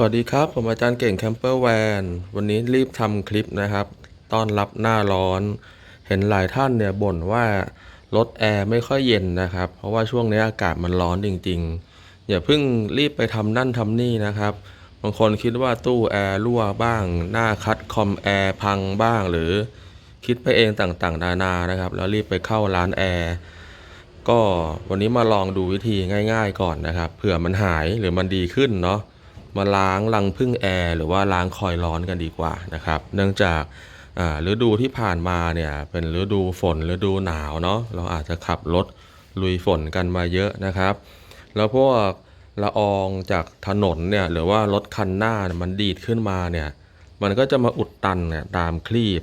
สวัสดีครับ ผมอาจารย์เก่งแคมเปอร์แวนวันนี้รีบทำคลิปนะครับ ต้อนรับหน้าร้อน เห็นหลายท่านเนี่ยบ่นว่ารถแอร์ไม่ค่อยเย็นนะครับ เพราะว่าช่วงนี้อากาศมันร้อนจริงๆ อย่าเพิ่งรีบไปทำนั่นทำนี่นะครับ บางคนคิดว่าตู้แอร์รั่วบ้าง หน้าคัดคอมแอร์พังบ้าง หรือคิดไปเองต่างๆ นานานะครับ แล้วรีบไปเข้าร้านแอร์ก็วันนี้มาลองดูวิธีง่าย ๆ ก่อนนะครับเผื่อมันหายหรือมันดีขึ้นเนาะ มาล้างรังพึ่งแอร์หรือว่าล้างคอยล์ร้อนกันดีกว่านะครับ เนื่องจากฤดูที่ผ่านมาเนี่ยเป็นฤดูฝนฤดูหนาวเนาะเราอาจจะขับรถลุยฝนกันมาเยอะนะครับ แล้วพวกละอองจากถนนเนี่ยหรือว่ารถคันหน้ามันดีดขึ้นมาเนี่ยมันก็จะมาอุดตันเนี่ยตามคลีบ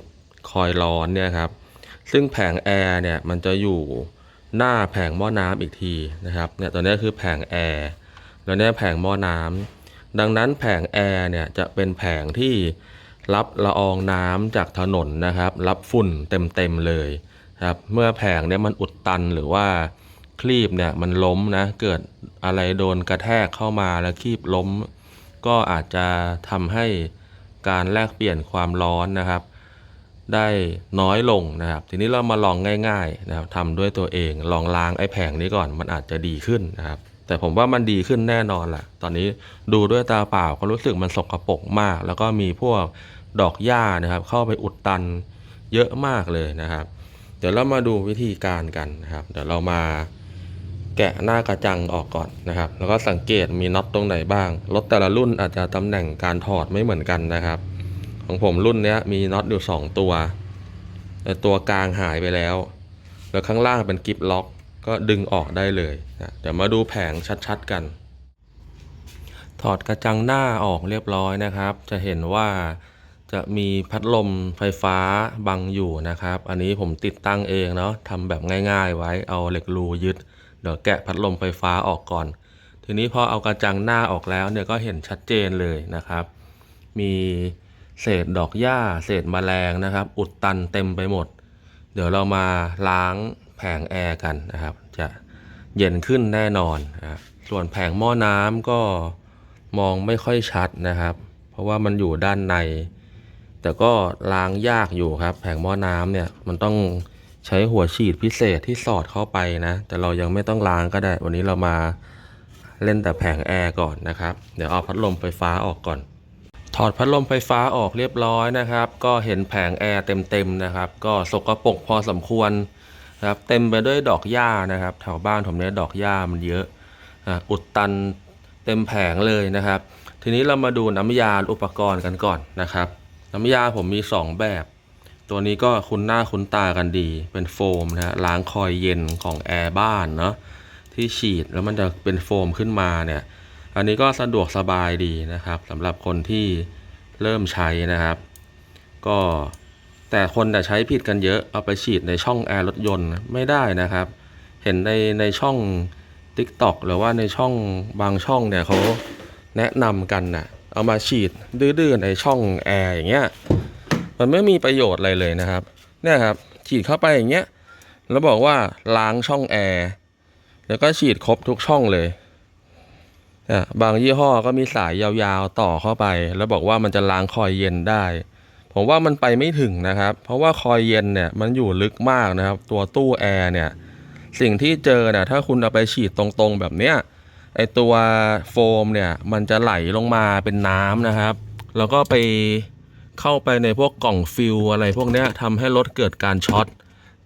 คอยล์ร้อนเนี่ยครับซึ่งแผงแอร์เนี่ยมันจะอยู่หน้าแผงหม้อน้ำอีกทีนะครับเนี่ยตัวนี้คือแผงแอร์แล้วเนี่ยแผงหม้อน้ำ ดังนั้นแผงแอร์เนี่ยจะเป็นแผงที่รับละอองน้ำจากถนนนะครับ รับฝุ่นเต็มๆเลยครับเมื่อแผงเนี่ยมันอุดตันหรือว่าคลีบเนี่ยมันล้มนะเกิดอะไรโดนกระแทกเข้ามาแล้วคลีบล้ม ก็อาจจะทำให้การแลกเปลี่ยนความร้อนนะครับ ได้น้อยลงนะครับ ทีนี้เรามาลองง่ายๆนะครับทำด้วยตัวเองลองล้างไอ้แผงนี้ก่อนมันอาจจะดีขึ้นนะครับ แต่ผมว่ามันดีขึ้นแน่นอนแหละตอนนี้ดูด้วยตาเปล่าก็รู้สึกมันสกปรกมาก แล้วก็มีพวกดอกหญ้านะครับ เข้าไปอุดตันเยอะมากเลยนะครับ เดี๋ยวเรามาดูวิธีการกันนะครับ เดี๋ยวเรามาแกะหน้ากระจังออกก่อนนะครับ แล้วก็สังเกตมีน็อตตรงไหนบ้าง รถแต่ละรุ่นอาจจะตำแหน่งการถอดไม่เหมือนกันนะครับ ของผมรุ่นนี้มีน็อตอยู่ 2 ตัว แต่ตัวกลางหายไปแล้ว แล้วข้างล่างเป็นกิฟล็อก ก็ดึงออกได้เลยนะเดี๋ยวมาดูแผงชัดๆกัน ถอดกระจังหน้าออกเรียบร้อยนะครับ จะเห็นว่าจะมีพัดลมไฟฟ้าบังอยู่นะครับ อันนี้ผมติดตั้งเองเนาะทำแบบง่ายๆไว้เอาเหล็กรูยึด เดี๋ยวแกะพัดลมไฟฟ้าออกก่อน ทีนี้พอเอากระจังหน้าออกแล้วเนี่ยก็เห็นชัดเจนเลยนะครับ มีเศษดอกหญ้า เศษแมลงนะครับ อุดตันเต็มไปหมด เดี๋ยวเรามาล้าง แผงแอร์กันนะครับ จะเย็นขึ้นแน่นอนนะครับส่วนแผงหม้อน้ำก็มองไม่ค่อยชัดนะครับ เพราะว่ามันอยู่ด้านใน แต่ก็ล้างยากอยู่ครับ แผงหม้อน้ำเนี่ยมันต้องใช้หัวฉีดพิเศษที่สอดเข้าไปนะ แต่เรายังไม่ต้องล้างก็ได้ วันนี้เรามาเล่นแต่แผงแอร์ก่อนนะครับ เดี๋ยวเอาพัดลมไฟฟ้าออกก่อน ถอดพัดลมไฟฟ้าออกเรียบร้อยนะครับ ก็เห็นแผงแอร์เต็มๆนะครับ ก็สกปรกพอสมควร นะครับเต็มไปด้วยดอกหญ้านะครับ แถวบ้านผมเนี่ยดอกหญ้ามันเยอะอุดตันเต็มแผงเลยนะครับ ทีนี้เรามาดูน้ำยาอุปกรณ์กันก่อนนะครับ น้ำยาผมมี 2 แบบ ตัวนี้ก็คุ้นหน้าคุ้นตากันดี เป็นโฟมนะฮะล้างคอยเย็นของแอร์บ้านเนาะที่ฉีดแล้วมันจะเป็นโฟมขึ้นมาเนี่ย อันนี้ก็สะดวกสบายดีนะครับสำหรับคนที่เริ่มใช้นะครับ ก็ แต่คนแต่ใช้ผิดกันเยอะเอาไปฉีดในช่องแอร์รถยนต์ไม่ได้นะครับ เห็นในในช่อง TikTok หรือว่าในช่องบางช่องเนี่ยเขาแนะนำกันนะ่ะเอามาฉีดดื้อๆในช่องแอร์อย่างเงี้ยมันไม่มีประโยชน์อะไรเลยนะครับเนี่ยครับฉีดเข้าไปอย่างเงี้ยแล้วบอกว่าล้างช่องแอร์แล้วก็ฉีดครบทุกช่องเลยอะบางยี่ห้อก็มีสายยาวๆต่อเข้าไป แล้วบอกว่ามันจะล้างคอยเย็นได้ ผมว่ามันไปไม่ถึงนะครับ เพราะว่าคอยเย็นเนี่ยมันอยู่ลึกมากนะครับ ตัวตู้แอร์เนี่ยสิ่งที่เจอเนี่ยถ้าคุณเอาไปฉีดตรงๆแบบเนี้ยไอตัวโฟมเนี่ยมันจะไหลลงมาเป็นน้ำนะครับ แล้วก็ไปเข้าไปในพวกกล่องฟิลอะไรพวกเนี้ยทำให้รถเกิดการช็อต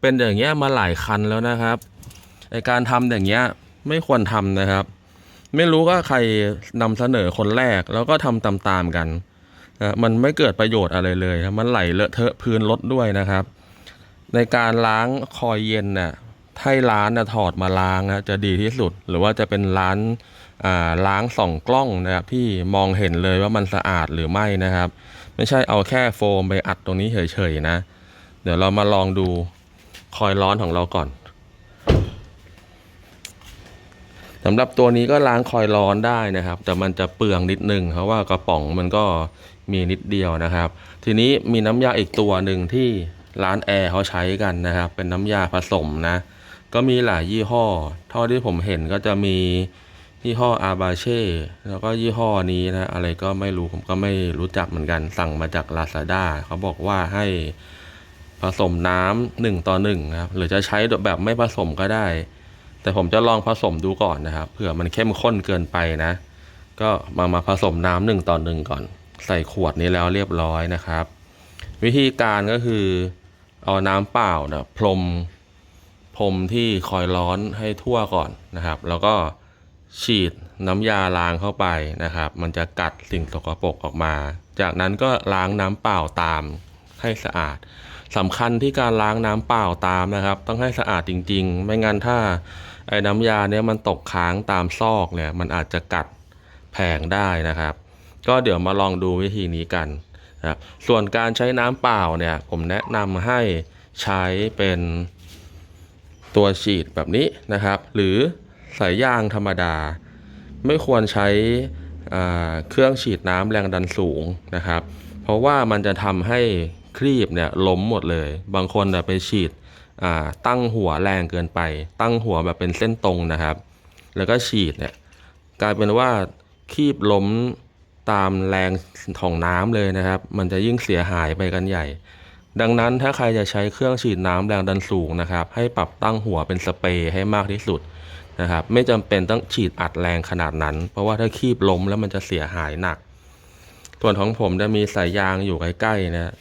เป็นอย่างเงี้ยมาหลายคันแล้วนะครับไอการทำอย่างเงี้ยไม่ควรทำนะครับ ไม่รู้ว่าใครนำเสนอคนแรกแล้วก็ทำตามๆกัน นะมันไม่เกิดประโยชน์อะไรเลยมันไหลเลอะเทอะพื้นรถด้วยนะครับ ในการล้างคอยเย็นน่ะให้ร้านนะถอดมาล้างนะจะดีที่สุด หรือว่าจะเป็นร้านาล้างส่องกล้องนะครับที่มองเห็นเลยว่ามันสะอาดหรือไม่นะครับ ไม่ใช่เอาแค่โฟมไปอัดตรงนี้เฉยๆนะ เดี๋ยวเรามาลองดูคอยร้อนของเราก่อน สำหรับตัวนี้ก็ล้างคอยล์ร้อนได้นะครับ แต่มันจะเปลืองนิดนึงเพราะว่ากระป๋องมันก็มีนิดเดียวนะครับ ทีนี้มีน้ำยาอีกตัวหนึ่งที่ร้านแอร์เขาใช้กันนะครับ เป็นน้ำยาผสมนะ ก็มีหลายยี่ห้อเท่าที่ผมเห็นก็จะมียี่ห้ออาบาเช่แล้วก็ยี่ห้อนี้นะอะไรก็ไม่รู้ผมก็ไม่รู้จักเหมือนกันสั่งมาจาก Lazada เขาบอกว่าให้ผสมน้ำหนึ่งต่อหนึ่งนะครับหรือจะใช้แบบไม่ผสมก็ได้ แต่ผมจะลองผสมดูก่อนนะครับเผื่อมันเข้มข้นเกินไปนะ ก็มามาผสมน้ำหนึ่งต่อหนึ่งก่อน ใส่ขวดนี้แล้วเรียบร้อยนะครับ วิธีการก็คือเอาน้ำเปล่านะพรมพรมที่คอยร้อนให้ทั่วก่อนนะครับ แล้วก็ฉีดน้ำยาล้างเข้าไปนะครับ มันจะกัดสิ่งสกปรกออกมา จากนั้นก็ล้างน้ำเปล่าตามให้สะอาดสำคัญที่การล้างน้ำเปล่าตามนะครับ ต้องให้สะอาดจริง ๆ ไม่งั้นถ้า ไอ้น้ำยาเนี้ยมันตกค้างตามซอกเนี่ยมันอาจจะกัดแผงได้นะครับ ก็เดี๋ยวมาลองดูวิธีนี้กันนะครับส่วนการใช้น้ำเปล่าเนี่ยผมแนะนำให้ใช้เป็นตัวฉีดแบบนี้นะครับ หรือสายยางธรรมดา ไม่ควรใช้เครื่องฉีดน้ำแรงดันสูงนะครับ เพราะว่ามันจะทำให้ครีบเนี่ยล้มหมดเลย บางคนน่ะไปฉีด ตั้งหัวแรงเกินไป ตั้งหัวแบบเป็นเส้นตรงนะครับ แล้วก็ฉีดเนี่ยกลายเป็นว่าคีบล้มตามแรงของน้ำเลยนะครับ มันจะยิ่งเสียหายไปกันใหญ่ ดังนั้นถ้าใครจะใช้เครื่องฉีดน้ำแรงดันสูงนะครับ ให้ปรับตั้งหัวเป็นสเปรย์ให้มากที่สุดนะครับ ไม่จำเป็นต้องฉีดอัดแรงขนาดนั้น เพราะว่าถ้าคีบล้มแล้วมันจะเสียหายหนัก ส่วนของผมจะมีสายยางอยู่ใกล้ๆนะ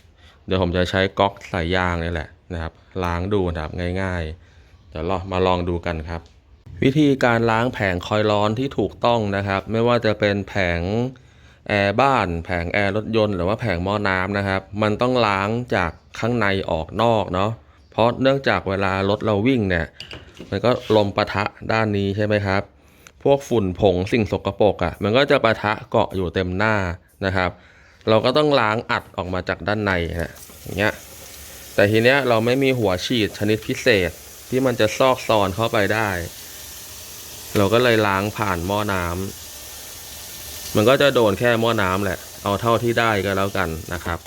เดี๋ยวผมจะใช้ก๊อกสายยางนี่แหละ นะครับ ล้างดูนะครับง่ายๆ เดี๋ยวเรามาลองดูกันครับ วิธีการล้างแผงคอยล์ร้อนที่ถูกต้องนะครับ ไม่ว่าจะเป็นแผงแอร์บ้านแผงแอร์รถยนต์หรือว่าแผงหม้อน้ำนะครับ มันต้องล้างจากข้างในออกนอกเนาะเพราะเนื่องจากเวลารถเราวิ่งเนี่ย มันก็ลมปะทะด้านนี้ใช่ไหมครับ พวกฝุ่นผงสิ่งสกปรกอะ่ะ มันก็จะปะทะเกาะอยู่เต็มหน้านะครับ เราก็ต้องล้างอัดออกมาจากด้านในนะอย่างเงี้ย แต่ทีเนี้ยเราไม่มีหัวฉีดชนิดพิเศษที่มันจะซอกซอนเข้าไปได้ เราก็เลยล้างผ่านหม้อน้ำมันก็จะโดนแค่หม้อน้ำแหละ เอาเท่าที่ได้ก็แล้วกันนะครับ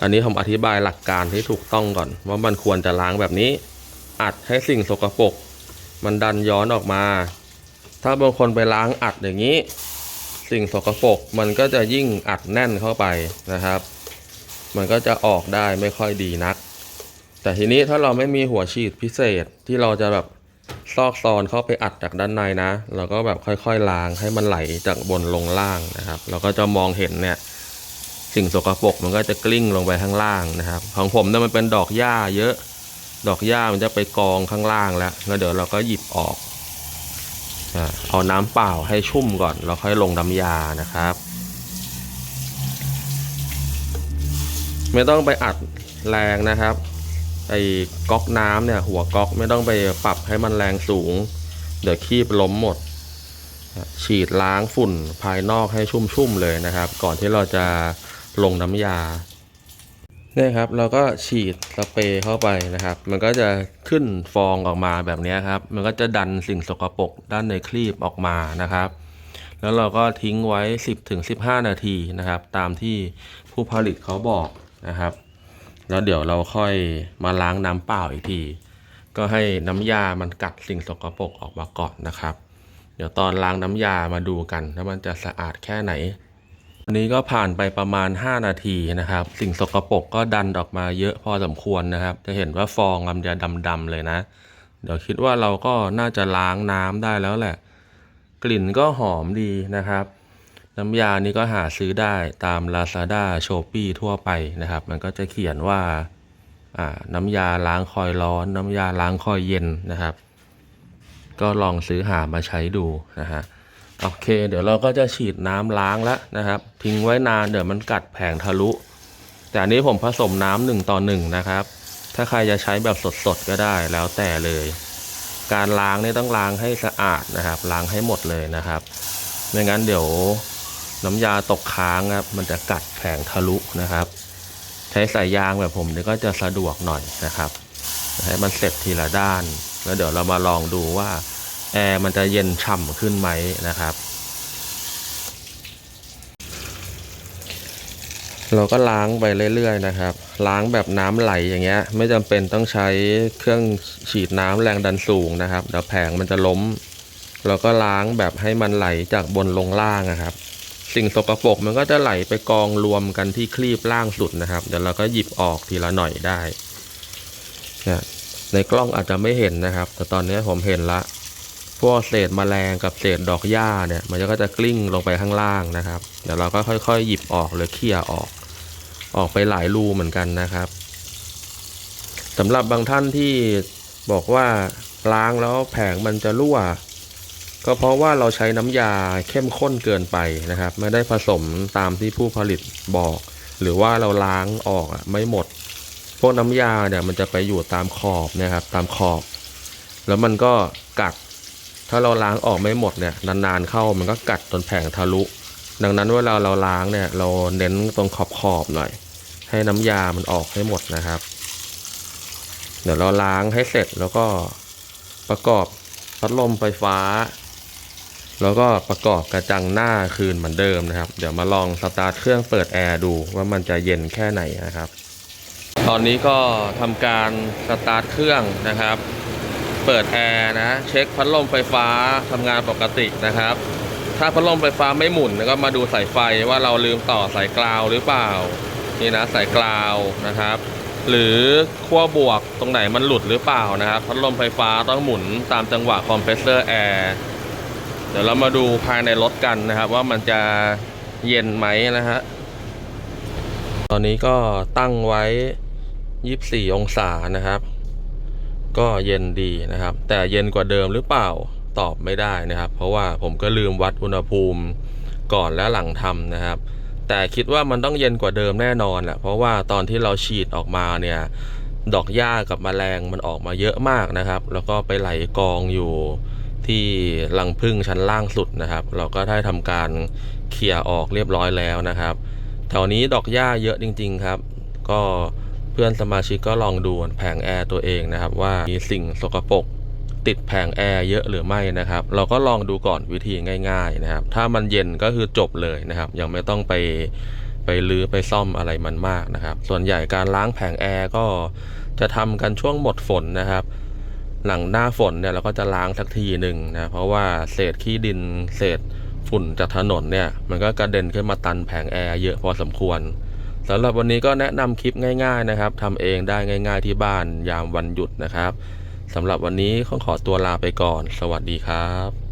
อันนี้ผมอธิบายหลักการที่ถูกต้องก่อน ว่ามันควรจะล้างแบบนี้ อัดให้สิ่งสกปรกมันดันย้อนออกมา ถ้าบางคนไปล้างอัดอย่างนี้ สิ่งสกปรกมันก็จะยิ่งอัดแน่นเข้าไปนะครับ มันก็จะออกได้ไม่ค่อยดีนัก แต่ทีนี้ถ้าเราไม่มีหัวฉีดพิเศษที่เราจะแบบซอกซอนเข้าไปอัดจากด้านในนะ เราก็แบบค่อยๆล้างให้มันไหลจากบนลงล่างนะครับ เราก็จะมองเห็นเนี่ยสิ่งสกปรกมันก็จะกลิ้งลงไปข้างล่างนะครับ ของผมเนี่ยมันเป็นดอกหญ้าเยอะ ดอกหญ้ามันจะไปกองข้างล่างแล้วแล้วเดี๋ยวเราก็หยิบออก เอาน้ำเปล่าให้ชุ่มก่อน แล้วค่อยลงน้ำยานะครับ ไม่ต้องไปอัดแรงนะครับไอ้ก๊อกน้ำเนี่ยหัวก๊อกไม่ต้องไปปรับให้มันแรงสูง เดี๋ยวคีบล้มหมด ฉีดล้างฝุ่นภายนอกให้ชุ่มๆเลยนะครับ ก่อนที่เราจะลงน้ำยาเนี่ยครับเราก็ฉีดสเปรย์เข้าไปนะครับ มันก็จะขึ้นฟองออกมาแบบนี้ครับ มันก็จะดันสิ่งสกปรกด้านในครีบออกมานะครับ แล้วเราก็ทิ้งไว้ 10ถึง15 นาทีนะครับ ตามที่ผู้ผลิตเขาบอก นะครับ แล้วเดี๋ยวเราค่อยมาล้างน้ำเปล่าอีกที ก็ให้น้ำยามันกัดสิ่งสกปรกออกมาก่อนนะครับ เดี๋ยวตอนล้างน้ำยามาดูกันว่ามันจะสะอาดแค่ไหนอันนี้ก็ผ่านไปประมาณ 5 นาทีนะครับ สิ่งสกปรกก็ดันออกมาเยอะพอสมควรนะครับ จะเห็นว่าฟองมันจะดำๆเลยนะ เดี๋ยวคิดว่าเราก็น่าจะล้างน้ำได้แล้วแหละ กลิ่นก็หอมดีนะครับ น้ำยานี้ก็หาซื้อได้ตาม Lazada s h o p e e ทั่วไปนะครับ มันก็จะเขียนว่าน้ำยาล้างคอยร้อน น้ำยาล้างคอยเย็นนะครับ ก็ลองซื้อหามาใช้ดูนะฮะโอเค เดี๋ยวเราก็จะฉีดน้ำล้างแล้วนะครับ ทิ้งไว้นานเดี๋ยวมันกัดแผงทะลุ แต่อันนี้ผมผสมน้ำหนึ่งต่อหนึ่งนะครับ ถ้าใครจะใช้แบบสดๆก็ได้แล้วแต่เลย การล้างนี่ต้องล้างให้สะอาดนะครับ ล้างให้หมดเลยนะครับไม่งั้นเดี๋ยว น้ำยาตกค้างครับ มันจะกัดแผงทะลุนะครับ ใช้สายยางแบบผมเนี่ยก็จะสะดวกหน่อยนะครับให้มันเสร็จทีละด้าน แล้วเดี๋ยวเรามาลองดูว่าแอร์มันจะเย็นฉ่ำขึ้นไหมนะครับ เราก็ล้างไปเรื่อยๆนะครับ ล้างแบบน้ำไหลอย่างเงี้ย ไม่จำเป็นต้องใช้เครื่องฉีดน้ำแรงดันสูงนะครับเดี๋ยวแผงมันจะล้ม เราก็ล้างแบบให้มันไหลจากบนลงล่างนะครับ สิ่งสกปรกมันก็จะไหลไปกองรวมกันที่ครีบล่างสุดนะครับ เดี๋ยวเราก็หยิบออกทีละหน่อยได้นี่ยในกล้องอาจจะไม่เห็นนะครับ แต่ตอนนี้ผมเห็นละ พวกเศษแมลงกับเศษดอกหญ้าเนี่ย มันก็จะกลิ้งลงไปข้างล่างนะครับ เดี๋ยวเราก็ค่อยๆ หยิบออกหรือเขี่ยออก ออกไปหลายรูเหมือนกันนะครับสำหรับบางท่านที่บอกว่าล้างแล้วแผงมันจะรั่ว ก็เพราะว่าเราใช้น้ำยาเข้มข้นเกินไปนะครับ ไม่ได้ผสมตามที่ผู้ผลิตบอก หรือว่าเราล้างออกไม่หมด พวกน้ำยาเนี่ยมันจะไปอยู่ตามขอบนะครับ ตามขอบ แล้วมันก็กัด ถ้าเราล้างออกไม่หมดเนี่ยนานๆเข้ามันก็กัดจนแผงทะลุ ดังนั้นเวลาเราล้างเนี่ยเราเน้นตรงขอบขอบหน่อย ให้น้ำยามันออกให้หมดนะครับ เดี๋ยวเราล้างให้เสร็จแล้วก็ประกอบพัดลมไฟฟ้า แล้วก็ประกอบกระจังหน้าคืนเหมือนเดิมนะครับ เดี๋ยวมาลองสตาร์ทเครื่องเปิดแอร์ดูว่ามันจะเย็นแค่ไหนนะครับ ตอนนี้ก็ทำการสตาร์ทเครื่องนะครับ เปิดแอร์นะ เช็คพัดลมไฟฟ้าทำงานปกตินะครับ ถ้าพัดลมไฟฟ้าไม่หมุนก็มาดูสายไฟว่าเราลืมต่อสายกราวหรือเปล่า นี่นะสายกราวนะครับ หรือขั้วบวกตรงไหนมันหลุดหรือเปล่านะครับ พัดลมไฟฟ้าต้องหมุนตามจังหวะคอมเพรสเซอร์แอร์ เดี๋ยวเรามาดูภายในรถกันนะครับ ว่ามันจะเย็นไหมนะฮะ ตอนนี้ก็ตั้งไว้ 24 องศานะครับ ก็เย็นดีนะครับ แต่เย็นกว่าเดิมหรือเปล่าตอบไม่ได้นะครับ เพราะว่าผมก็ลืมวัดอุณหภูมิก่อนและหลังทำนะครับ แต่คิดว่ามันต้องเย็นกว่าเดิมแน่นอนแหละเพราะว่าตอนที่เราฉีดออกมาเนี่ยดอกหญ้ากับแมลงมันออกมาเยอะมากนะครับ แล้วก็ไปไหลกองอยู่ ที่รังผึ้งชั้นล่างสุดนะครับ เราก็ได้ทำการเคลียร์ออกเรียบร้อยแล้วนะครับแถวนี้ดอกหญ้าเยอะจริง ๆครับ ก็เพื่อนสมาชิกก็ลองดูแผงแอร์ตัวเองนะครับ ว่ามีสิ่งสกปรกติดแผงแอร์เยอะหรือไม่นะครับ เราก็ลองดูก่อนวิธีง่าย ๆนะครับ ถ้ามันเย็นก็คือจบเลยนะครับ ยังไม่ต้องไปไปลื้อไปซ่อมอะไรมันมากนะครับ ส่วนใหญ่การล้างแผงแอร์ก็จะทำกันช่วงหมดฝนนะครับ หลังหน้าฝนเนี่ยเราก็จะล้างสักทีหนึ่งนะเพราะว่าเศษขี้ดินเศษฝุ่นจากถนนเนี่ย มันก็กระเด็นขึ้นมาตันแผงแอร์เยอะพอสมควรสำหรับวันนี้ก็แนะนำคลิปง่ายๆนะครับทำเองได้ง่าย ๆที่บ้านยามวันหยุดนะครับสำหรับวันนี้ขอขอตัวลาไปก่อน สวัสดีครับ